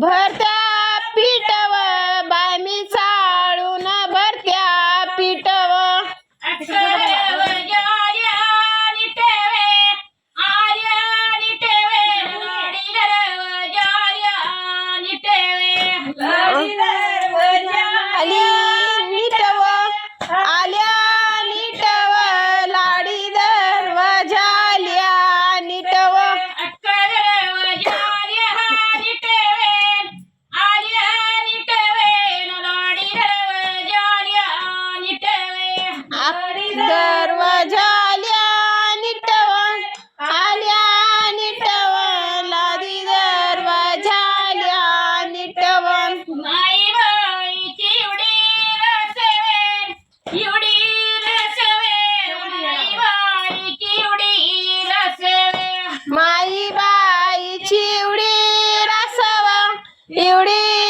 भरते गर्व झाल्या निटवण आल्या निटवण लादी गर्व झाल्या निटवण माई बाईची एवढी रसेल एवढी रसवे माई माई बाईची एवढी रसवा एवढी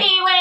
ಟಿ ವೈ